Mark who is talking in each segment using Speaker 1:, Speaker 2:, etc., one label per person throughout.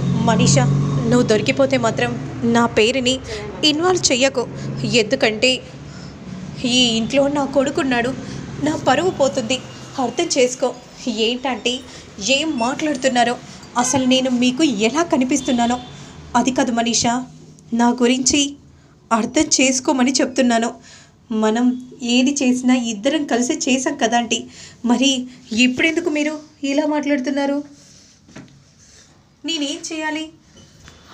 Speaker 1: మనీషా నువ్వు దొరికిపోతే మాత్రం నా పేరుని ఇన్వాల్వ్ చెయ్యకు. ఎందుకంటే ఈ ఇంట్లో నా కొడుకున్నాడు. నా పరువు పోతుంది. అర్థం చేసుకో. ఏంటంటే ఏం మాట్లాడుతున్నారో అసలు నేను మీకు ఎలా కనిపిస్తున్నానో. అది కాదు మనీషా నా గురించి అర్థం చేసుకోమని చెప్తున్నాను. మనం ఏది చేసినా ఇద్దరం కలిసి చేసాం కదా ఆంటీ. మరి ఇప్పుడెందుకు మీరు ఇలా మాట్లాడుతున్నారు? నేనేం చేయాలి?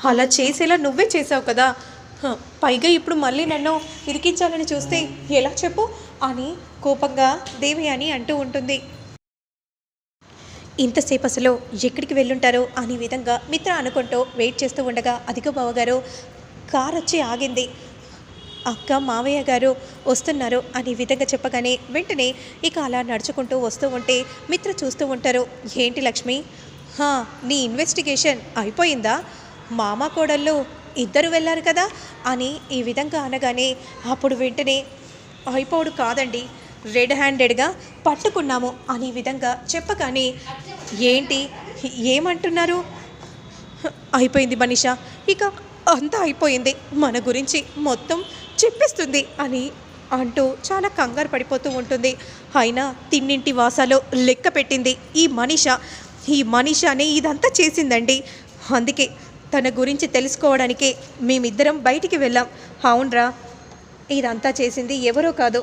Speaker 1: అలా చేసేలా నువ్వే చేసావు కదా. హ, పైగా ఇప్పుడు మళ్ళీ నన్ను ఇరికించాలని చూస్తే ఎలా చెప్పు? అని కోపంగా దేవి అని అంటూ ఉంటుంది. ఇంతసేపు అసలు ఎక్కడికి వెళ్ళుంటారో? అనే విధంగా మిత్ర అనుకుంటూ వెయిట్ చేస్తూ ఉండగా అధిక బావగారు కార్ వచ్చి ఆగింది. అక్క మావయ్య గారు వస్తున్నారు అనే విధంగా చెప్పగానే వెంటనే ఇక అలా నడుచుకుంటూ వస్తూ ఉంటే మిత్ర చూస్తూ ఉంటారు. ఏంటి లక్ష్మి? హా నీ ఇన్వెస్టిగేషన్ అయిపోయిందా? మామ కోడళ్ళు ఇద్దరు వెళ్ళారు కదా అని ఈ విధంగా అనగానే అప్పుడు వెంటనే అయిపోడు కాదండి రెడ్ హ్యాండెడ్గా పట్టుకున్నాము అనే విధంగా చెప్పగానే ఏంటి ఏమంటున్నారు? అయిపోయింది మనిష ఇక అంతా అయిపోయింది మన గురించి మొత్తం చెప్పిస్తుంది అని అంటూ చాలా కంగారు పడిపోతూ ఉంటుంది. అయినా తిన్నింటి వాసాలో లెక్క పెట్టింది ఈ మనిష. ఈ మనీషానే ఇదంతా చేసిందండి. అందుకే తన గురించి తెలుసుకోవడానికే మేమిద్దరం బయటికి వెళ్ళాం. అవునరా ఇదంతా చేసింది ఎవరో కాదు.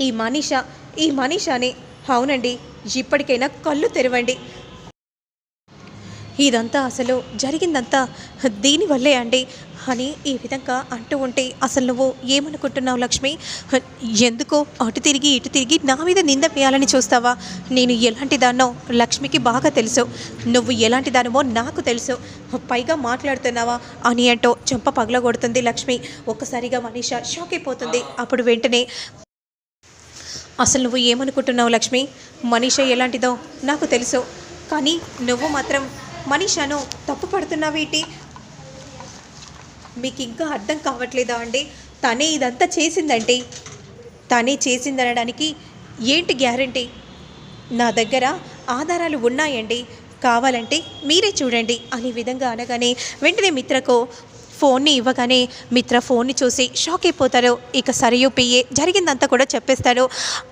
Speaker 1: ఈ మనీష ఈ మనీషానే. అవునండి ఇప్పటికైనా కళ్ళు తెరవండి. ఇదంతా అసలు జరిగిందంతా దీనివల్లే అండి అని ఈ విధంగా అంటూ ఉంటే అసలు నువ్వు ఏమనుకుంటున్నావు లక్ష్మి? ఎందుకో అటు తిరిగి ఇటు తిరిగి నా మీద నింద వేయాలని చూస్తావా? నేను ఎలాంటి దాన్నో లక్ష్మికి బాగా తెలుసు. నువ్వు ఎలాంటి దానమో నాకు తెలుసు. పైగా మాట్లాడుతున్నావా అని అంటూ చెంప పగలగొడుతుంది లక్ష్మి. ఒక్కసారిగా మనీష షాక్ అయిపోతుంది. అప్పుడు వెంటనే అసలు నువ్వు ఏమనుకుంటున్నావు లక్ష్మి? మనీష ఎలాంటిదో నాకు తెలుసు. కానీ నువ్వు మాత్రం మనీషను తప్పు పడుతున్నావేటి మీకు ఇంకా అర్థం కావట్లేదా అండి? తనే ఇదంతా చేసిందండి తనే చేసిందనడానికి ఏంటి గ్యారంటీ? నా దగ్గర ఆధారాలు ఉన్నాయండి. కావాలంటే మీరే చూడండి. అనే విధంగా అనగానే వెంటనే మిత్రకు ఫోన్ని ఇవ్వగానే మిత్ర ఫోన్ని చూసి షాక్ అయిపోతారు. ఇక సరియు పియ్యే జరిగిందంతా కూడా చెప్పేస్తారు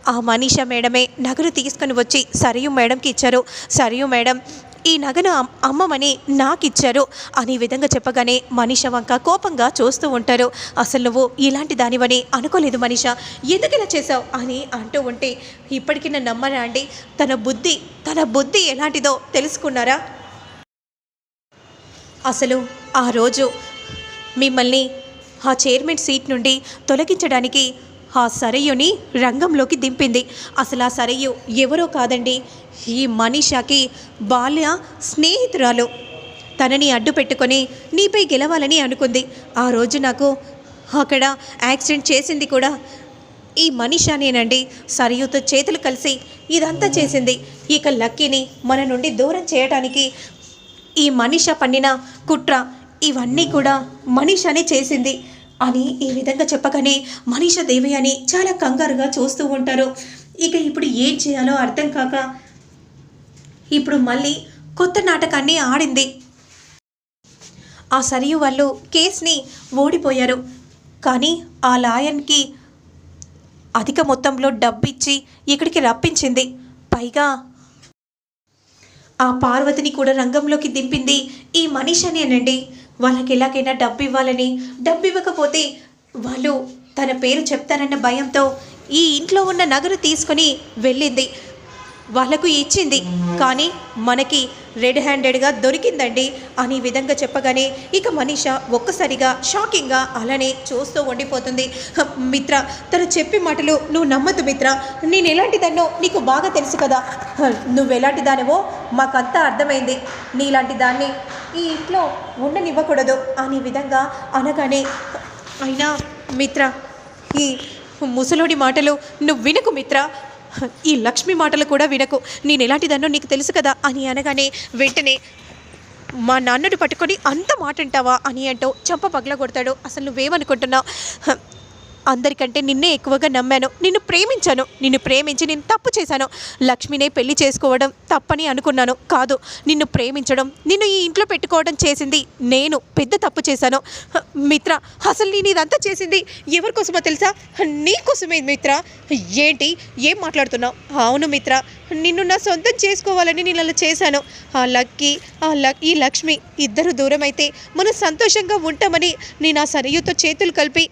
Speaker 1: ఆ మనీషా మేడమే నగలు తీసుకొని వచ్చి సరియు మేడంకి ఇచ్చారు. సరియు మేడం ఈ నగను అమ్మమని నాకు ఇచ్చారు అనే విధంగా చెప్పగానే మనిష వంక కోపంగా చూస్తూ ఉంటారు. అసలు నువ్వు ఇలాంటి దానివని అనుకోలేదు మనిష. ఎందుకు ఇలా చేసావు అని అంటూ ఉంటే ఇప్పటికీ నన్ను నమ్మరా అండి? తన బుద్ధి తన బుద్ధి ఎలాంటిదో తెలుసుకున్నారా? అసలు ఆ రోజు మిమ్మల్ని ఆ చైర్మన్ సీట్ నుండి తొలగించడానికి ఆ సరయ్యుని రంగంలోకి దింపింది. అసలు ఆ సరయ్యు ఎవరో కాదండి. ఈ మనీషాకి బాల్య స్నేహితురాలు. తనని అడ్డు పెట్టుకొని నీపై గెలవాలని అనుకుంది. ఆ రోజు నాకు అక్కడ యాక్సిడెంట్ చేసింది కూడా ఈ మనిషానేనండి. సరియుతో చేతులు కలిసి ఇదంతా చేసింది. ఇక లక్కీని మన నుండి దూరం చేయడానికి ఈ మనిష పన్నిన కుట్ర ఇవన్నీ కూడా మనిషనే చేసింది. అని ఈ విధంగా చెప్పగానే మనీష దేవి అని చాలా కంగారుగా చూస్తూ ఉంటారు. ఇక ఇప్పుడు ఏం చేయాలో అర్థం కాక ఇప్పుడు మళ్ళీ కొత్త నాటకాన్ని ఆడింది. ఆ సరియు వాళ్ళు కేసుని ఓడిపోయారు. కానీ ఆ లాయన్కి అధిక మొత్తంలో డబ్బు ఇచ్చి ఇక్కడికి రప్పించింది. పైగా ఆ పార్వతిని కూడా రంగంలోకి దింపింది ఈ మనీషనేనండి. వాళ్ళకి ఎలాగైనా డబ్బు ఇవ్వాలని డబ్బు ఇవ్వకపోతే వాళ్ళు తన పేరు చెప్తారన్న భయంతో ఈ ఇంట్లో ఉన్న నగరు తీసుకొని వెళ్ళింది. వాళ్ళకు ఇచ్చింది. కానీ మనకి రెడ్ హ్యాండెడ్గా దొరికిందండి అని విధంగా చెప్పగానే ఇక మనీష ఒక్కసారిగా షాకింగ్గా అలానే చూస్తూ ఉండిపోతుంది. మిత్ర తను చెప్పే మాటలు నువ్వు నమ్మద్దు మిత్ర. నేను ఎలాంటిదన్నో నీకు బాగా తెలుసు కదా. నువ్వు ఎలాంటి దానివో మాకంతా అర్థమైంది. నీలాంటి దాన్ని ఈ ఇంట్లో ఉండనివ్వకూడదు అనే విధంగా అనగానే అయినా మిత్ర ఈ ముసలోడి మాటలు నువ్వు వినకు మిత్ర. ఈ లక్ష్మి మాటలు కూడా వినకు. నేను ఎలాంటిదన్నో నీకు తెలుసు కదా అని అనగానే వెంటనే మా నాన్నడు పట్టుకొని అంత మాట అంటావా అని అంటూ చంప పగల కొడతాడు అసలు నువ్వేమనుకుంటున్నావు? అందరికంటే నిన్నే ఎక్కువగా నమ్మాను నిన్ను ప్రేమించాను నిన్ను ప్రేమించి నేను తప్పు చేశాను. లక్ష్మినే పెళ్ళి చేసుకోవడం తప్పని అనుకున్నాను కాదు నిన్ను ప్రేమించడం నిన్ను ఈ ఇంట్లో పెట్టుకోవడం చేసింది నేను పెద్ద తప్పు చేశాను. మిత్ర అసలు నేను ఇదంతా చేసింది ఎవరి కోసమో తెలుసా? నీ కోసమే మిత్ర. ఏంటి? ఏం మాట్లాడుతున్నావు? అవును మిత్ర నిన్ను నా సొంతం చేసుకోవాలని నేను అలా చేశాను. ఆ లక్కీ ఆ లక్ ఈ లక్ష్మి ఇద్దరు దూరం అయితే మనం సంతోషంగా ఉంటామని నేను ఆ సరయుతో చేతులు కలిపి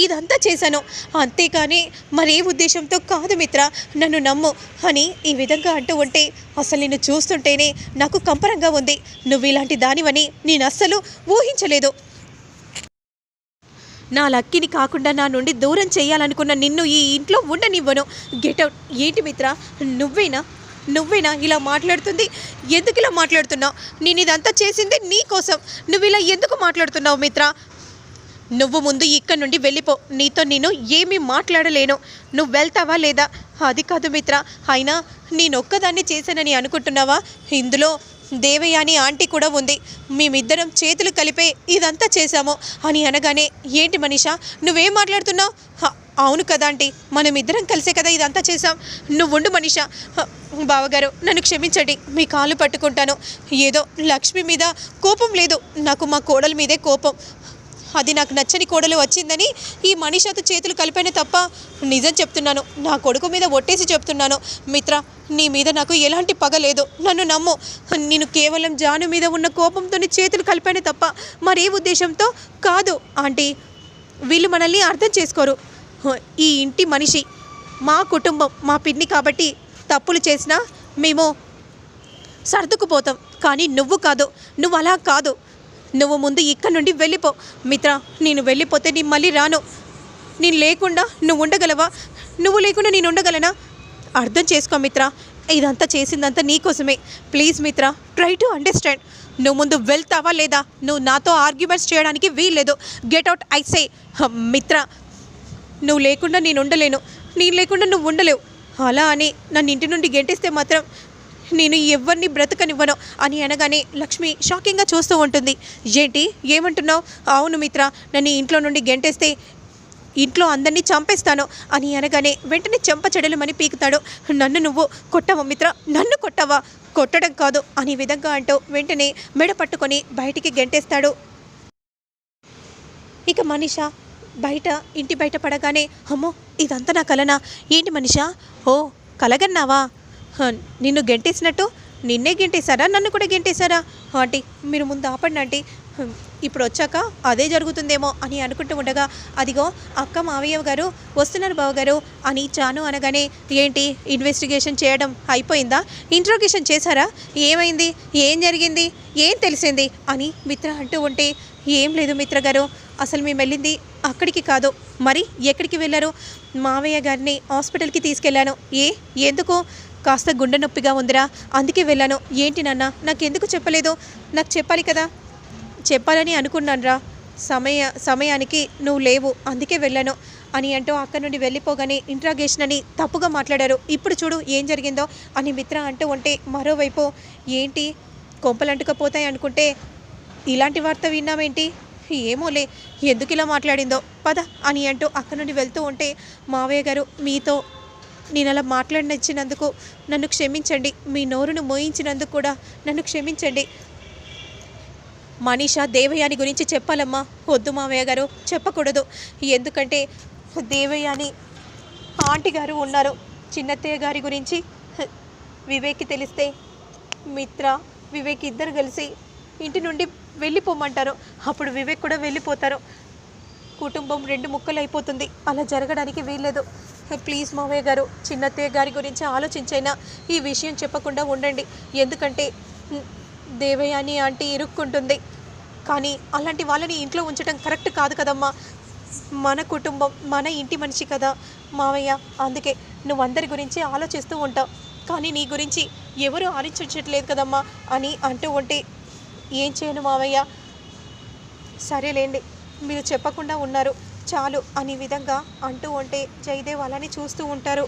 Speaker 1: ఇదంతా చేశాను. అంతేకాని మరే ఉద్దేశంతో కాదు మిత్ర నన్ను నమ్ము అని ఈ విధంగా అంటూ ఉంటే అసలు నిన్ను చూస్తుంటేనే నాకు కంపరంగా ఉంది. నువ్వు ఇలాంటి దానివని నేను అస్సలు ఊహించలేదు. నా లక్కిని కాకుండా నా నుండి దూరం చేయాలనుకున్న నిన్ను ఈ ఇంట్లో ఉండనివ్వను. గెటౌట్ ఏంటి మిత్ర? నువ్వేనా? నువ్వేనా ఇలా మాట్లాడుతుంది? ఎందుకు ఇలా మాట్లాడుతున్నావు? నేను ఇదంతా చేసింది నీ కోసం. నువ్వు ఇలా ఎందుకు మాట్లాడుతున్నావు మిత్ర? నువ్వు ముందు ఇక్కడ నుండి వెళ్ళిపో. నీతో నేను ఏమీ మాట్లాడలేను. నువ్వు వెళ్తావా లేదా? అది కాదు మిత్ర. అయినా నేనొక్కదాన్ని చేశానని అనుకుంటున్నావా? ఇందులో దేవయ్య అని ఆంటీ కూడా ఉంది. మేమిద్దరం చేతులు కలిపే ఇదంతా చేశాము అని అనగానే ఏంటి మనీషా? నువ్వేం మాట్లాడుతున్నావు? అవును కదా ఆంటీ. మనమిద్దరం కలిసే కదా ఇదంతా చేసాం నువ్వు ఉండు మనీషా బావగారు నన్ను క్షమించండి. మీ కాళ్ళు పట్టుకుంటాను. ఏదో లక్ష్మి మీద కోపం లేదు. నాకు మా కోడల మీదే కోపం. అది నాకు నచ్చని కోడలు వచ్చిందని ఈ మనిషితో చేతులు కలిపానే తప్ప నిజం చెప్తున్నాను. నా కొడుకు మీద ఒట్టేసి చెప్తున్నాను. మిత్ర నీ మీద నాకు ఎలాంటి పగ లేదు. నన్ను నమ్ము. నేను కేవలం జాను మీద ఉన్న కోపంతో చేతులు కలిపానే తప్ప మరే ఉద్దేశంతో కాదు. ఆంటీ వీళ్ళు మనల్ని అర్థం చేసుకోరు. ఈ ఇంటి మనిషి మా కుటుంబం మా పిన్ని కాబట్టి తప్పులు చేసినా మేము సర్దుకుపోతాం. కానీ నువ్వు కాదు. నువ్వు అలా కాదు. నువ్వు ముందు ఇక్కడ నుండి వెళ్ళిపో. మిత్ర నేను వెళ్ళిపోతే నీ మళ్ళీ రాను. నేను లేకుండా నువ్వు ఉండగలవా? నువ్వు లేకుండా నేను ఉండగలనా? అర్థం చేసుకో మిత్ర ఇదంతా చేసిందంతా నీకోసమే please Mitra try to understand. నువ్వు ముందు వెళ్తావా లేదా? నువ్వు నాతో ఆర్గ్యుమెంట్స్ చేయడానికి వీల్లేదు. Get out I say. Mitra నువ్వు లేకుండా నేను ఉండలేను. నేను లేకుండా నువ్వు ఉండలేవు. అలా అని నన్ను ఇంటి నుండి గెంటిస్తే మాత్రం నేను ఎవరిని బ్రతకనివ్వను అని అనగానే లక్ష్మి షాకింగ్గా చూస్తూ ఉంటుంది. ఏంటి? ఏమంటున్నావు? అవును మిత్ర నన్ను ఇంట్లో నుండి గెంటేస్తే ఇంట్లో అందరినీ చంపేస్తాను అని అనగానే వెంటనే చెంప చెడలమని పీకుతాడు. నన్ను నువ్వు కొట్టవా మిత్ర? నన్ను కొట్టవా? కొట్టడం కాదు అనే విధంగా అంటూ వెంటనే మెడ పట్టుకొని బయటికి గెంటేస్తాడు. ఇక మనిష బయట ఇంటి బయట పడగానే అమ్మో ఇదంతా నా కలనా? ఏంటి మనిషా? ఓ కలగన్నావా? నిన్ను గెంటేసినట్టు నిన్నే గెంటేశారా? నన్ను కూడా గెంటేశారా? ఆంటీ మీరు ముందు ఆపండి ఆంటీ. ఇప్పుడు వచ్చాక అదే జరుగుతుందేమో అని అనుకుంటూ ఉండగా అదిగో అక్క మావయ్య గారు వస్తున్నారు బావగారు అని చాను అనగానే ఏంటి ఇన్వెస్టిగేషన్ చేయడం అయిపోయిందా? ఇంట్రోగేషన్ చేశారా? ఏమైంది? ఏం జరిగింది? ఏం తెలిసింది? అని మిత్ర అంటూ ఉంటే ఏం లేదు మిత్ర గారు అసలు మేము వెళ్ళింది అక్కడికి కాదు. మరి ఎక్కడికి వెళ్ళారు? మావయ్య గారిని హాస్పిటల్కి తీసుకెళ్ళాను. ఏ? ఎందుకు? కాస్త గుండె నొప్పిగా ఉందిరా. అందుకే వెళ్ళాను. ఏంటి నాన్న? నాకెందుకు చెప్పలేదు? నాకు చెప్పాలి కదా. చెప్పాలని అనుకున్నానురా. సమయ సమయానికి నువ్వు లేవు. అందుకే వెళ్ళాను. అని అంటూ అక్కడి నుండి వెళ్ళిపోగానే ఇంట్రాగేషన్ అని తప్పుగా మాట్లాడారు. ఇప్పుడు చూడు ఏం జరిగిందో అని మిత్ర అంటూ ఉంటే మరోవైపు ఏంటి? కొంపలంటుకపోతాయి అనుకుంటే ఇలాంటి వార్త విన్నామేంటి ఏమోలే. ఎందుకు ఇలా మాట్లాడిందో? పద అని అంటూ అక్కడి నుండి వెళ్తూ ఉంటే మావయ్య గారు మీతో నేను అలా మాట్లాడినచ్చినందుకు నన్ను క్షమించండి. మీ నోరును మోయించినందుకు కూడా నన్ను క్షమించండి. మనీషా దేవయాని గురించి చెప్పాలమ్మా. వద్దు మావయ్య గారు చెప్పకూడదు. ఎందుకంటే దేవయాని ఆంటీ గారు ఉన్నారు. చిన్నత్తయ్య గారి గురించి వివేక్కి తెలిస్తే మిత్ర వివేక్ ఇద్దరు కలిసి ఇంటి నుండి వెళ్ళిపోమంటారు. అప్పుడు వివేక్ కూడా వెళ్ళిపోతారు. కుటుంబం రెండు ముక్కలు అయిపోతుంది అలా జరగడానికి వీల్లేదు. ప్లీజ్ మావయ్య గారు చిన్నత్తయ్య గారి గురించి ఆలోచించైనా ఈ విషయం చెప్పకుండా ఉండండి. ఎందుకంటే మ్, దేవయాని ఆంటీ ఇరుక్కుంటుంది. కానీ అలాంటి వాళ్ళని ఇంట్లో ఉంచడం కరెక్ట్ కాదు కదమ్మా. మన కుటుంబం మన ఇంటి మనిషి కదా మావయ్య అందుకే నువ్వు అందరి గురించి ఆలోచిస్తూ ఉంటావు. కానీ నీ గురించి ఎవరు ఆలోచించట్లేదు కదమ్మా అని అంటూ ఉంటే ఏం చేయను మావయ్య సరేలేండి మీరు చెప్పకుండా ఉన్నారు. చాలు అనే విధంగా అంటూ ఉంటే జయదేవ్ అలానే చూస్తూ ఉంటారు.